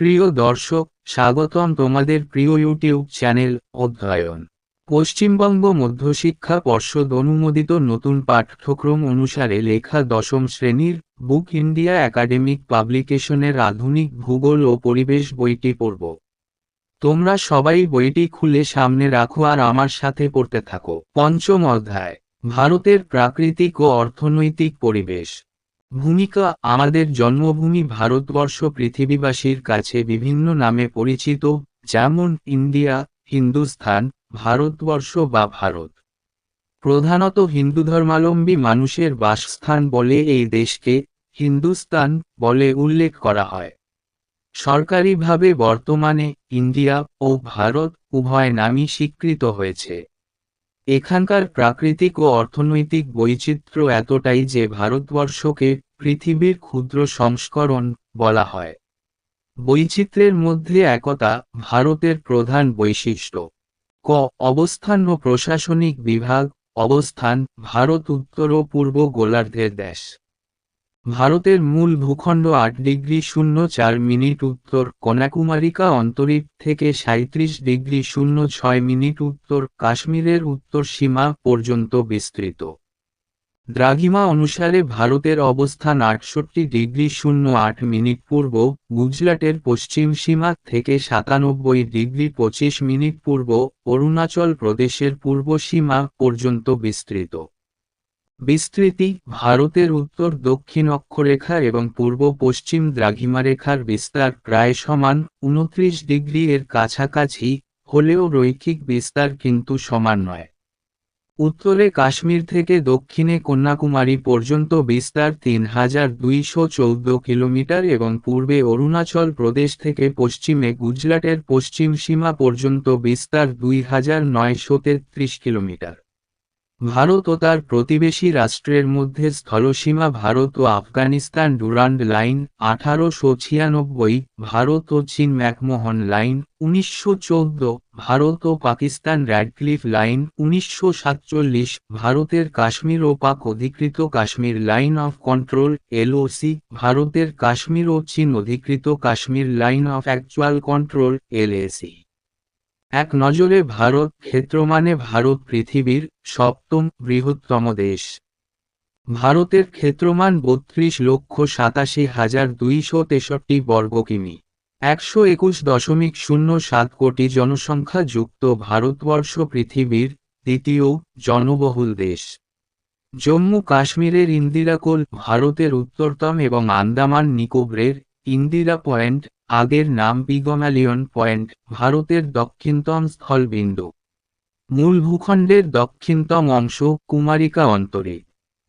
প্রিয় দর্শক, স্বাগতম তোমাদের প্রিয় ইউটিউব চ্যানেল অধ্যয়ন। পশ্চিমবঙ্গ মধ্যশিক্ষা পর্ষদ অনুমোদিত নতুন পাঠ্যক্রম অনুসারে লেখা দশম শ্রেণির বুক ইন্ডিয়া একাডেমিক পাবলিকেশনের আধুনিক ভূগোল ও পরিবেশ বইটি পড়ব। তোমরা সবাই বইটি খুলে সামনে রাখো আর আমার সাথে পড়তে থাকো। পঞ্চম অধ্যায়, ভারতের প্রাকৃতিক ও অর্থনৈতিক পরিবেশ। ভূমিকা আমাদের জন্মভূমি ভারতবর্ষ পৃথিবীবাসীর কাছে বিভিন্ন নামে পরিচিত, যেমন ইন্ডিয়া, হিন্দুস্থান, ভারতবর্ষ বা ভারত। প্রধানত হিন্দু ধর্মাবলম্বী মানুষের বাসস্থান বলে এই দেশকে হিন্দুস্তান বলে উল্লেখ করা হয়। সরকারিভাবে বর্তমানে ইন্ডিয়া ও ভারত উভয় নামই স্বীকৃত হয়েছে। এখানকার প্রাকৃতিক ও অর্থনৈতিক বৈচিত্র্য এতটাই যে ভারতবর্ষকে পৃথিবীর ক্ষুদ্র সংস্করণ বলা হয়। বৈচিত্র্যের মধ্যে একতা ভারতের প্রধান বৈশিষ্ট্য। ক. অবস্থান ও প্রশাসনিক বিভাগ। অবস্থান, ভারত উত্তর ও পূর্ব গোলার্ধের দেশ। ভারতের মূল ভূখণ্ড আট ডিগ্রি শূন্য চার মিনিট উত্তর, কন্যাকুমারিকা অন্তরীপ থেকে সাঁত্রিশ ডিগ্রি শূন্য ছয় মিনিট উত্তর, কাশ্মীরের উত্তর সীমা পর্যন্ত বিস্তৃত। দ্রাঘিমা অনুসারে ভারতের অবস্থান আটষট্টি ডিগ্রি শূন্য আট মিনিট পূর্ব, গুজরাটের পশ্চিম সীমা থেকে সাতানব্বই ডিগ্রি পঁচিশ মিনিট পূর্ব, অরুণাচল প্রদেশের পূর্ব সীমা পর্যন্ত বিস্তৃত। বিস্তৃতি, ভারতের উত্তর দক্ষিণ অক্ষরেখা এবং পূর্ব পশ্চিম দ্রাঘিমারেখার বিস্তার প্রায় সমান, উনত্রিশ ডিগ্রি এর কাছাকাছি, হলেও রৈখিক বিস্তার কিন্তু সমান নয়। উত্তরে কাশ্মীর থেকে দক্ষিণে কন্যাকুমারী পর্যন্ত বিস্তার তিন হাজার দুইশো চৌদ্দ কিলোমিটার এবং পূর্বে অরুণাচল প্রদেশ থেকে পশ্চিমে গুজরাটের পশ্চিম সীমা পর্যন্ত বিস্তার দুই হাজার নয়শো তেত্রিশ কিলোমিটার। ভারত ও তার প্রতিবেশী রাষ্ট্রের মধ্যে স্থলসীমা ভারত ও আফগানিস্তান ডুরান্ড লাইন, আঠারোশো ছিয়ানব্বই, ভারত ও চীন ম্যাকমোহন লাইন, উনিশশো চৌদ্দ, ভারত ও পাকিস্তান র্যাডক্লিফ লাইন, উনিশশো সাতচল্লিশ, ভারতের কাশ্মীর ও পাক অধিকৃত Kashmir line of control, LOC, ভারতের কাশ্মীর ও চীন অধিকৃত Kashmir line of actual control, LAC. এক নজরে ভারত ক্ষেত্র মানে ভারত পৃথিবীর সপ্তম বৃহত্তম দেশ। ভারতের ক্ষেত্রমান বত্রিশ লক্ষ সাতাশি হাজার দুইশো তেষট্টি বর্গ কিমি। একশো একুশ দশমিক শূন্য সাত কোটি জনসংখ্যা যুক্ত ভারতবর্ষ পৃথিবীর দ্বিতীয় জনবহুল দেশ। জম্মু কাশ্মীরের ইন্দিরাকোল ভারতের উত্তরতম এবং আন্দামান নিকোবরের ইন্দিরা পয়েন্ট আগের নাম পিগম্যালিয়ন পয়েন্ট, ভারতের দক্ষিণতম স্থলবিন্দু। মূল ভূখণ্ডের দক্ষিণতম অংশ, কুমারিকা অন্তরে।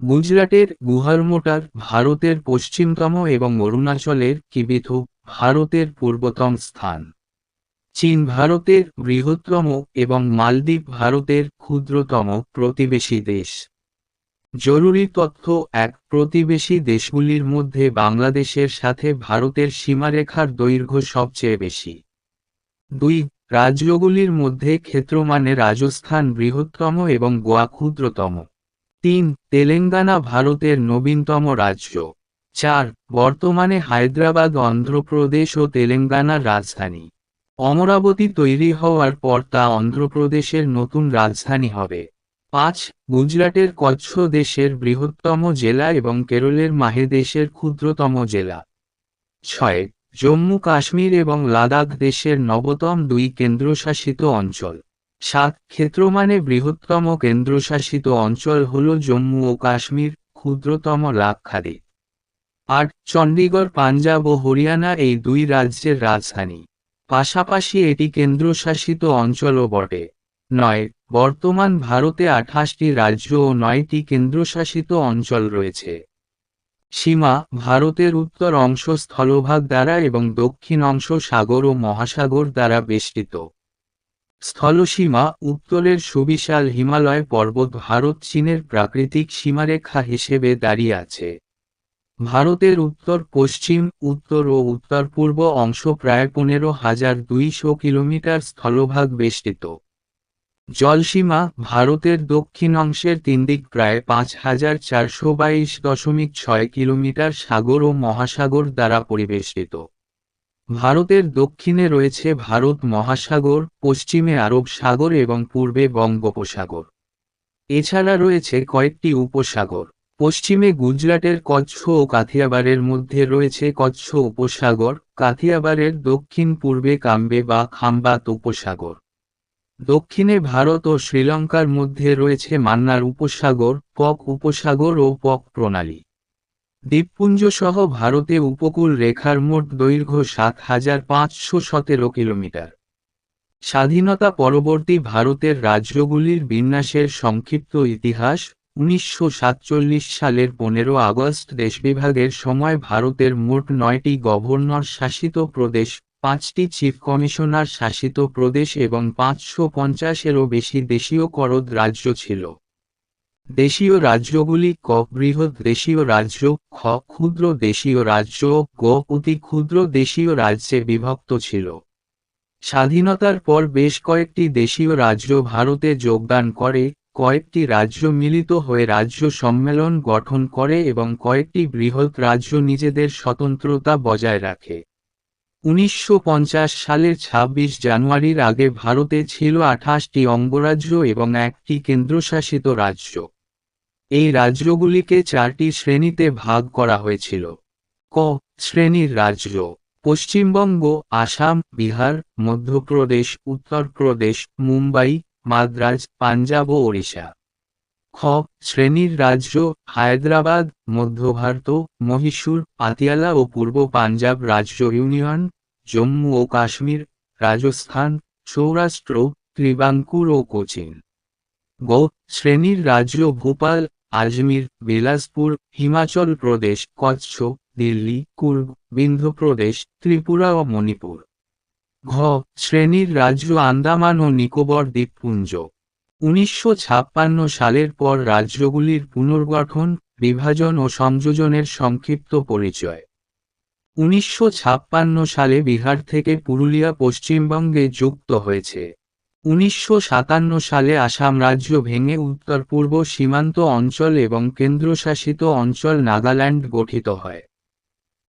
গুজরাটের গুহারমোটার, ভারতের পশ্চিমতম এবং অরুণাচলের কিবিথু ভারতের পূর্বতম স্থান। চীন ভারতের বৃহত্তম এবং মালদ্বীপ ভারতের ক্ষুদ্রতম প্রতিবেশী দেশ। জরুরি তথ্য, এক প্রতিবেশী দেশগুলির মধ্যে বাংলাদেশের সাথে ভারতের সীমারেখার দৈর্ঘ্য সবচেয়ে বেশি। দুই, রাজ্যগুলির মধ্যে ক্ষেত্রমানে রাজস্থান বৃহত্তম এবং গোয়া ক্ষুদ্রতম। তিন, তেলেঙ্গানা ভারতের নবীনতম রাজ্য। চার, বর্তমানে হায়দ্রাবাদ, অন্ধ্রপ্রদেশ ও তেলেঙ্গানার রাজধানী। অমরাবতী তৈরি হওয়ার পর তা অন্ধ্রপ্রদেশের নতুন রাজধানী হবে। পাঁচ, গুজরাটের কচ্ছ দেশের বৃহত্তম জেলা এবং কেরলের মাহে দেশের ক্ষুদ্রতম জেলা। ছয়, জম্মু কাশ্মীর এবং লাদাখ দেশের নবতম দুই কেন্দ্রশাসিত অঞ্চল। সাত, ক্ষেত্রমানে বৃহত্তম কেন্দ্রশাসিত অঞ্চল হল জম্মু ও কাশ্মীর, ক্ষুদ্রতম লাক্ষাদ্বীপ। আট, চণ্ডীগড়, পাঞ্জাব ও হরিয়ানা এই দুই রাজ্যের রাজধানী। পাশাপাশি এটি কেন্দ্রশাসিত অঞ্চলও বটে। নয়, বর্তমান ভারতে আঠাশটি রাজ্য ও নয়টি কেন্দ্রশাসিত অঞ্চল রয়েছে। সীমা, ভারতের উত্তর অংশ স্থলভাগ দ্বারা এবং দক্ষিণ অংশ সাগর ও মহাসাগর দ্বারা বেষ্টিত। স্থলসীমা, উত্তরের সুবিশাল হিমালয় পর্বত ভারত চীনের প্রাকৃতিক সীমারেখা হিসেবে দাঁড়িয়ে আছে। ভারতের উত্তর, পশ্চিম, উত্তর ও উত্তর পূর্ব অংশ প্রায় পনেরো হাজার দুইশো কিলোমিটার স্থলভাগ বেষ্টিত। জলসীমা, ভারতের দক্ষিণ অংশের তিন দিক প্রায় পাঁচ হাজার চারশো বাইশ দশমিক ছয় কিলোমিটার সাগর ও মহাসাগর দ্বারা পরিবেষ্টিত। ভারতের দক্ষিণে রয়েছে ভারত মহাসাগর, পশ্চিমে আরব সাগর এবং পূর্বে বঙ্গোপসাগর। এছাড়া রয়েছে কয়েকটি উপসাগর। পশ্চিমে গুজরাটের কচ্ছ ও কাথিয়াবারের মধ্যে রয়েছে কচ্ছ উপসাগর কাথিয়াবারের দক্ষিণ পূর্বে কাম্বে বা খাম্বাত উপসাগর। দক্ষিণে ভারত ও শ্রীলঙ্কার মধ্যে রয়েছে মান্নার উপসাগর পক উপসাগর ও পক প্রণালী। দ্বীপপুঞ্জ সহ ভারতে উপকূল রেখার মোট দৈর্ঘ্য সাত হাজার পাঁচশো সতেরো কিলোমিটার। স্বাধীনতা পরবর্তী ভারতের রাজ্যগুলির বিন্যাসের সংক্ষিপ্ত ইতিহাস, উনিশশো সাতচল্লিশ সালের পনেরো আগস্ট দেশবিভাগের সময় ভারতের মোট নয়টি গভর্নর শাসিত প্রদেশ। পাঁচটি চিফ কমিশনার শাসিত প্রদেশ এবং পাঁচশো পঞ্চাশেরও বেশি দেশীয় করদ রাজ্য ছিল। দেশীয় রাজ্যগুলি ক, বৃহৎ দেশীয় রাজ্য, খ, ক্ষুদ্র দেশীয় রাজ্য গ, অতি ক্ষুদ্র দেশীয় রাজ্যে বিভক্ত ছিল। স্বাধীনতার পর বেশ কয়েকটি দেশীয় রাজ্য ভারতে যোগদান করে, কয়েকটি রাজ্য মিলিত হয়ে রাজ্য সম্মেলন গঠন করে এবং কয়েকটি বৃহৎ রাজ্য নিজেদের স্বতন্ত্রতা বজায় রাখে। উনিশশো পঞ্চাশ সালের ২৬ জানুয়ারির আগে ভারতে ছিল আঠাশটি অঙ্গরাজ্য এবং একটি কেন্দ্রশাসিত রাজ্য। এই রাজ্যগুলিকে চারটি শ্রেণীতে ভাগ করা হয়েছিল। ক শ্রেণির রাজ্য। পশ্চিমবঙ্গ, আসাম, বিহার, মধ্যপ্রদেশ, উত্তরপ্রদেশ, মুম্বাই, মাদ্রাজ, পাঞ্জাব ও ওড়িশা। খ, শ্রেণির রাজ্য, হায়দ্রাবাদ, মধ্য ভারত, মহীশূর, পাতিয়ালা ও পূর্ব পাঞ্জাব রাজ্য ইউনিয়ন, জম্মু ও কাশ্মীর, রাজস্থান, সৌরাষ্ট্র, ত্রিবাঙ্কুর ও কোচিন। গ, শ্রেণির রাজ্য ভোপাল, আজমির, বিলাসপুর, হিমাচল প্রদেশ, কচ্ছ, দিল্লি, কুর্গ, বিন্ধ্যপ্রদেশ, ত্রিপুরা ও মণিপুর। ঘ, শ্রেণির রাজ্য আন্দামান ও নিকোবর দ্বীপপুঞ্জ। উনিশশো ছাপ্পান্ন সালের পর রাজ্যগুলির পুনর্গঠন, বিভাজন ও সংযোজনের সংক্ষিপ্ত পরিচয়। উনিশশো ছাপ্পান্ন সালে বিহার থেকে পুরুলিয়া পশ্চিমবঙ্গে যুক্ত হয়েছে। উনিশশো সাতান্ন সালে আসাম রাজ্য ভেঙে উত্তর পূর্ব সীমান্ত অঞ্চল এবং কেন্দ্রশাসিত অঞ্চল নাগাল্যান্ড গঠিত হয়।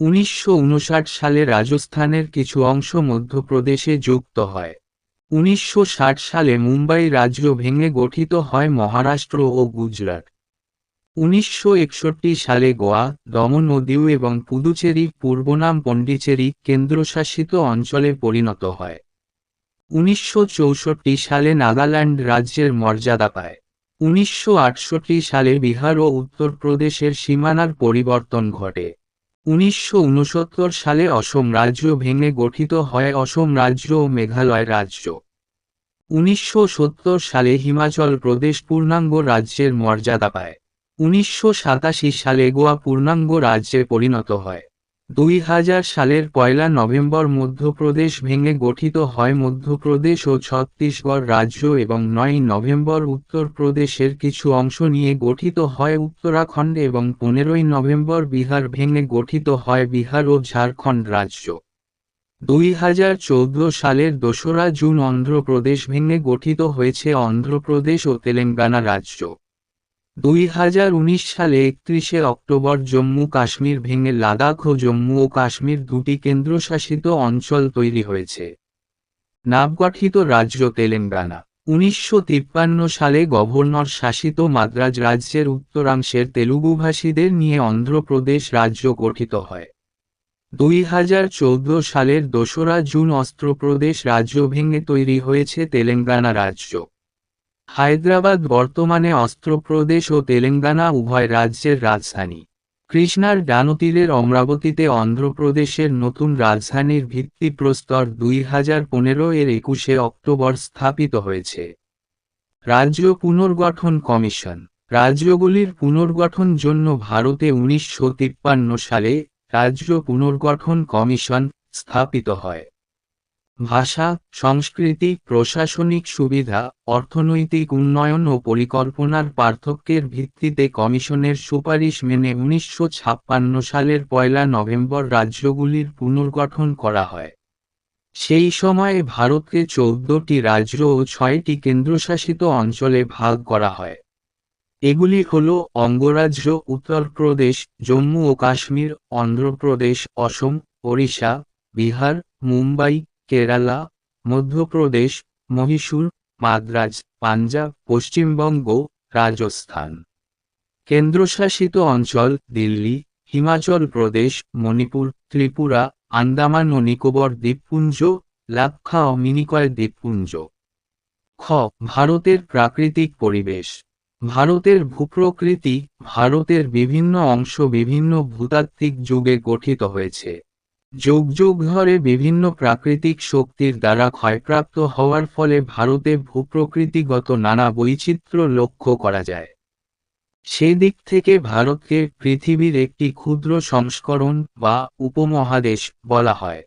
উনিশশো উনষাট সালে রাজস্থানের কিছু অংশ মধ্যপ্রদেশে যুক্ত হয়। উনিশশো ষাট সালে মুম্বাই রাজ্য ভেঙে গঠিত হয় মহারাষ্ট্র ও গুজরাট। উনিশশো একষট্টি সালে গোয়া, দমন ও দিউ এবং পুদুচেরি পূর্বনাম পণ্ডিচেরি কেন্দ্রশাসিত অঞ্চলে পরিণত হয়। উনিশশো চৌষট্টি সালে নাগাল্যান্ড রাজ্যের মর্যাদা পায়। উনিশশো আটষট্টি সালে বিহার ও উত্তরপ্রদেশের সীমানার পরিবর্তন ঘটে। উনিশশো উনসত্তর সালে অসম রাজ্য ভেঙে গঠিত হয় অসম রাজ্য ও মেঘালয় রাজ্য। উনিশশো সত্তর সালে হিমাচল প্রদেশ পূর্ণাঙ্গ রাজ্যের মর্যাদা পায়। উনিশশো সাতাশি সালে গোয়া পূর্ণাঙ্গ রাজ্যে পরিণত হয়। দুই হাজার সালের পয়লা নভেম্বর মধ্যপ্রদেশ ভেঙে গঠিত হয় মধ্যপ্রদেশ ও ছত্তিশগড় রাজ্য এবং নয় নভেম্বর উত্তরপ্রদেশের কিছু অংশ নিয়ে গঠিত হয় উত্তরাখণ্ড এবং পনেরোই নভেম্বর বিহার ভেঙে গঠিত হয় বিহার ও ঝাড়খণ্ড রাজ্য। দুই হাজার চৌদ্দ সালের দোসরা জুন অন্ধ্রপ্রদেশ ভেঙে গঠিত হয়েছে অন্ধ্রপ্রদেশ ও তেলেঙ্গানা রাজ্য। দুই হাজার উনিশ সালে একত্রিশে অক্টোবর জম্মু কাশ্মীর ভেঙে লাদাখ ও জম্মু ও কাশ্মীর দুটি কেন্দ্রশাসিত অঞ্চল তৈরি হয়েছে। নাবগঠিত রাজ্য তেলেঙ্গানা। উনিশশো তিপ্পান্ন সালে গভর্নর শাসিত মাদ্রাজ রাজ্যের উত্তরাংশের তেলুগুভাষীদের নিয়ে অন্ধ্রপ্রদেশ রাজ্য গঠিত হয়। দুই হাজার চৌদ্দ সালের দোসরা জুন অস্ত্রপ্রদেশ রাজ্য ভেঙে তৈরি হয়েছে তেলেঙ্গানা রাজ্য। হায়দ্রাবাদ বর্তমানে অস্ত্রপ্রদেশ ও তেলেঙ্গানা উভয় রাজ্যের রাজধানী। কৃষ্ণার ডানতীরের অমরাবতীতে অন্ধ্রপ্রদেশের নতুন রাজধানীর ভিত্তিপ্রস্তর দুই হাজার পনেরো এর একুশে অক্টোবর স্থাপিত হয়েছে। রাজ্য পুনর্গঠন কমিশন। রাজ্যগুলির পুনর্গঠন জন্য ভারতে উনিশশো তিপ্পান্ন সালে রাজ্য পুনর্গঠন কমিশন স্থাপিত হয়। ভাষা, সংস্কৃতি, প্রশাসনিক সুবিধা, অর্থনৈতিক উন্নয়ন ও পরিকল্পনার পার্থক্যের ভিত্তিতে কমিশনের সুপারিশ মেনে উনিশশো ছাপ্পান্ন সালের পয়লা নভেম্বর রাজ্যগুলির পুনর্গঠন করা হয়। সেই সময়ে ভারতকে চৌদ্দটি রাজ্য ও ছয়টি কেন্দ্রশাসিত অঞ্চলে ভাগ করা হয়। এগুলি হল অঙ্গরাজ্য, উত্তরপ্রদেশ, জম্মু ও কাশ্মীর, অন্ধ্রপ্রদেশ, অসম, ওড়িশা, বিহার, মুম্বাই কেরালা, মধ্যপ্রদেশ, মহীশূর, মাদ্রাজ, পাঞ্জাব, পশ্চিমবঙ্গ, রাজস্থান। কেন্দ্রশাসিত অঞ্চল দিল্লি, হিমাচল প্রদেশ, মণিপুর, ত্রিপুরা, আন্দামান ও নিকোবর দ্বীপপুঞ্জ, লাক্ষা ও মিনিকয় দ্বীপপুঞ্জ। খ, ভারতের প্রাকৃতিক পরিবেশ। ভারতের ভূপ্রকৃতি, ভারতের বিভিন্ন অংশ বিভিন্ন ভূতাত্ত্বিক যুগে গঠিত হয়েছে। যুগ যুগ ধরে বিভিন্ন প্রাকৃতিক শক্তির দ্বারা ক্ষয়প্রাপ্ত হওয়ার ফলে ভারতে ভূপ্রকৃতিগত নানা বৈচিত্র্য লক্ষ্য করা যায়। সেদিক থেকে ভারতকে পৃথিবীর একটি ক্ষুদ্র সংস্করণ বা উপমহাদেশ বলা হয়।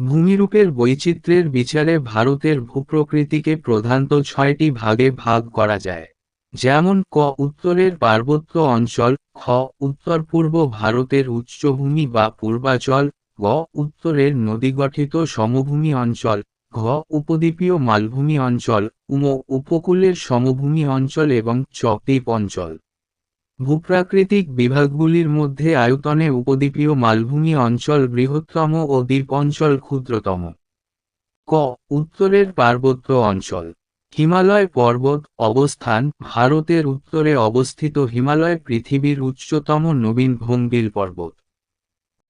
ভূমিরূপের বৈচিত্র্যের বিচারে ভারতের ভূপ্রকৃতিকে প্রধানত ছয়টি ভাগে ভাগ করা যায়। যেমন, ক উত্তরের পার্বত্য অঞ্চল, খ উত্তর পূর্ব ভারতের উচ্চভূমি বা পূর্বাচল গ উত্তরের নদীগঠিত সমভূমি অঞ্চল, ঘ উপদ্বীপীয় মালভূমি অঞ্চল, উম উপকূলের সমভূমি অঞ্চল এবং চ দ্বীপ অঞ্চল। ভূপ্রাকৃতিক বিভাগগুলির মধ্যে আয়তনে উপদ্বীপীয় মালভূমি অঞ্চল বৃহত্তম ও দ্বীপ অঞ্চল ক্ষুদ্রতম। ক উত্তরের পার্বত্য অঞ্চল। হিমালয় পর্বত অবস্থান ভারতের উত্তরে অবস্থিত হিমালয় পৃথিবীর উচ্চতম নবীন ভঙ্গিল পর্বত।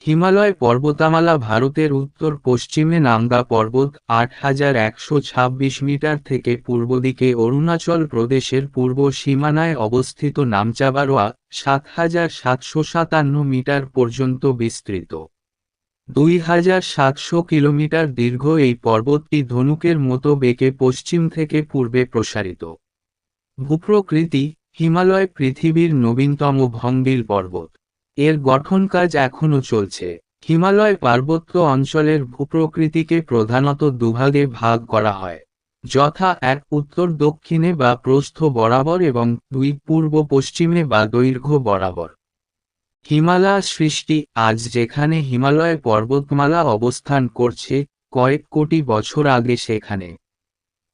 হিমালয় পর্বতামালা ভারতের উত্তর পশ্চিমে নাঙ্গা পর্বত আট হাজার একশো ছাব্বিশ মিটার থেকে পূর্ব দিকে অরুণাচল প্রদেশের পূর্ব সীমানায় অবস্থিত নামচাবারোয়া সাত হাজার সাতশো সাতান্ন মিটার পর্যন্ত বিস্তৃত। দুই হাজার সাতশো কিলোমিটার দীর্ঘ এই পর্বতটি ধনুকের মতো বেঁকে পশ্চিম থেকে পূর্বে প্রসারিত। ভূপ্রকৃতি হিমালয় পৃথিবীর নবীনতম ভঙ্গিল পর্বত। এর গঠন কাজ এখনও চলছে। হিমালয় পার্বত্য অঞ্চলের ভূপ্রকৃতিকে প্রধানত দুভাগে ভাগ করা হয়। যথা এক উত্তর দক্ষিণে বা প্রস্থ বরাবর এবং দুই পূর্ব পশ্চিমে বা দৈর্ঘ্য বরাবর। হিমালয় সৃষ্টি আজ যেখানে হিমালয় পর্বতমালা অবস্থান করছে, কয়েক কোটি বছর আগে সেখানে।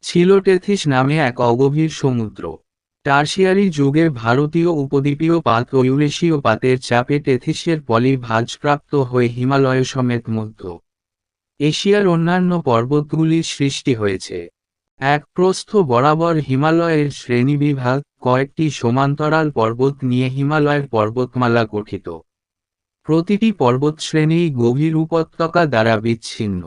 ছিল টেথিস নামে এক অগভীর সমুদ্র। টার্সিয়ারি যুগে ভারতীয় উপদ্বীপীয় পাত ও ইউরেশীয় পাতের চাপে টেথিসের পলি ভাজপ্রাপ্ত হয়ে হিমালয় সমেত মধ্য এশিয়ার অন্যান্য পর্বতগুলির সৃষ্টি হয়েছে। এক প্রস্থ বরাবর হিমালয়ের শ্রেণীবিভাগ কয়েকটি সমান্তরাল পর্বত নিয়ে হিমালয়ের পর্বতমালা গঠিত। প্রতিটি পর্বতশ্রেণী গভীর উপত্যকা দ্বারা বিচ্ছিন্ন।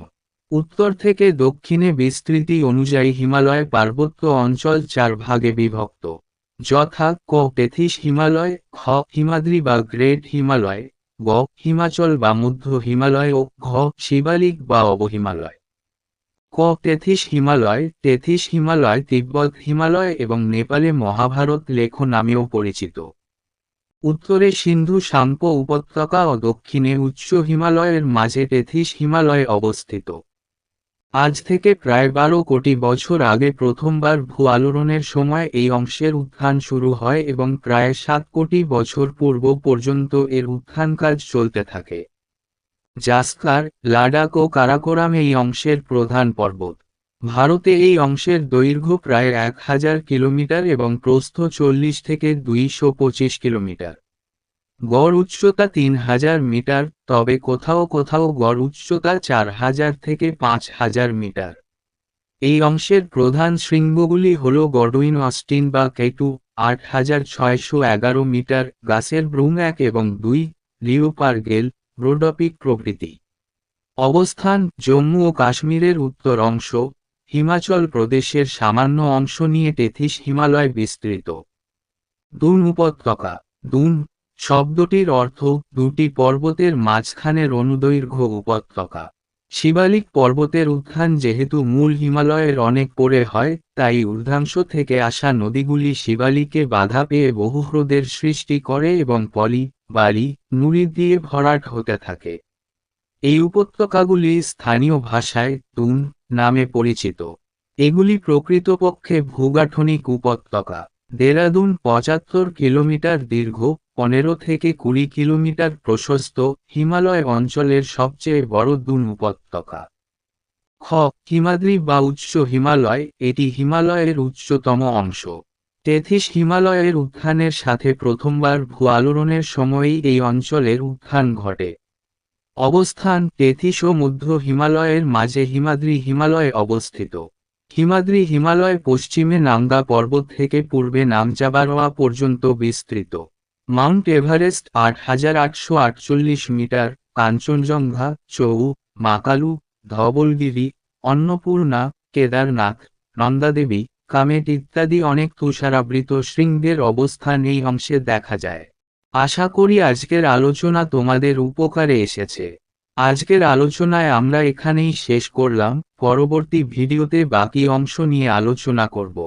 উত্তর থেকে দক্ষিণে বিস্তৃতি অনুযায়ী হিমালয় পার্বত্য অঞ্চল চার ভাগে বিভক্ত। যথা ক পেথিস হিমালয় খ হিমাদ্রি বা গ্রেট হিমালয়, গ হিমাচল বা মধ্য হিমালয় ও ঘ শিবালিক বা অবহিমালয়। ক তেথিস হিমালয় তেথিস হিমালয় তিব্বত হিমালয় এবং নেপালে মহাভারত লেখ নামেও পরিচিত। উত্তরে সিন্ধু সাম্প উপত্যকা ও দক্ষিণে উচ্চ হিমালয়ের মাঝে তেথিস হিমালয় অবস্থিত। আজ থেকে প্রায় বারো কোটি বছর আগে প্রথমবার ভূ আলোড়নের সময় এই অংশের উত্থান শুরু হয় এবং প্রায় সাত কোটি বছর পূর্ব পর্যন্ত এর উত্থান কাজ চলতে থাকে। জাস্কার, লাডাক ও কারাকোরাম এই অংশের প্রধান পর্বত। ভারতে এই অংশের দৈর্ঘ্য প্রায় এক হাজার কিলোমিটার এবং প্রস্থ চল্লিশ থেকে দুইশো পঁচিশ কিলোমিটার। গড় উচ্চতা তিন হাজার মিটার, তবে কোথাও কোথাও গড় উচ্চতা চার হাজার থেকে পাঁচ হাজার মিটার। এই অংশের প্রধান শৃঙ্গগুলি হল গডউইন, অস্টিন বা কেটু, আট হাজার ছয়শো এগারো মিটার, গাছের ব্রুং এক এবং দুই লিওপারগেল ব্রোডপিক প্রভৃতি। অবস্থান জম্মু ও কাশ্মীরের উত্তর অংশ, হিমাচল প্রদেশের সামান্য অংশ নিয়ে টেথিস হিমালয় বিস্তৃত। দুন উপত্যকা, দুন শব্দটির অর্থ দুটি পর্বতের মাঝখানের অনুদৈর্ঘ্য উপত্যকা। শিবালিক পর্বতের উত্থান যেহেতু মূল হিমালয়ের অনেক পরে হয়, তাই ঊর্ধ্বাংশ থেকে আসা নদীগুলি শিবালিকে বাধা পেয়ে বহু হ্রদের সৃষ্টি করে এবং পলি, বালি, নুড়ি দিয়ে ভরাট হতে থাকে। এই উপত্যকাগুলি স্থানীয় ভাষায় তুন নামে পরিচিত। এগুলি প্রকৃতপক্ষে ভূগাঠনিক উপত্যকা। দেরাদুন পঁচাত্তর কিলোমিটার দীর্ঘ পনেরো থেকে কুড়ি কিলোমিটার প্রশস্ত হিমালয় অঞ্চলের সবচেয়ে বড় দুন উপত্যকা। খ, হিমাদ্রি বা উচ্চ হিমালয়, এটি হিমালয়ের উচ্চতম অংশ। তেথিস হিমালয়ের উত্থানের সাথে প্রথমবার ভূ আলোড়নের সময়ই এই অঞ্চলের উত্থান ঘটে। অবস্থান তেথিস ও মধ্য হিমালয়ের মাঝে হিমাদ্রি হিমালয়ে অবস্থিত। হিমাদ্রি হিমালয় পশ্চিমে নাঙ্গা পর্বত থেকে পূর্বে নামচাবারোয়া পর্যন্ত বিস্তৃত। মাউন্ট এভারেস্ট আট হাজার আটশো আটচল্লিশ মিটার, কাঞ্চনজঙ্ঘা চৌ মাকালু, ধবলগিরি, অন্নপূর্ণা, কেদারনাথ, নন্দাদেবী, কামেট ইত্যাদি অনেক তুষারাবৃত শৃঙ্গের অবস্থান এই অংশে দেখা যায়। আশা করি আজকের আলোচনা তোমাদের উপকারে এসেছে। আজকের আলোচনায় আমরা এখানেই শেষ করলাম, পরবর্তী ভিডিওতে বাকি অংশ নিয়ে আলোচনা করব।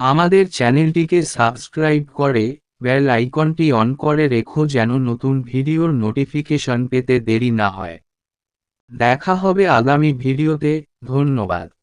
আমাদের চ্যানেলটিকে সাবস্ক্রাইব করে বেল আইকনটি অন করে রেখো যেন নতুন ভিডিওর নোটিফিকেশন পেতে দেরি না হয়। দেখা হবে আগামী ভিডিওতে, ধন্যবাদ।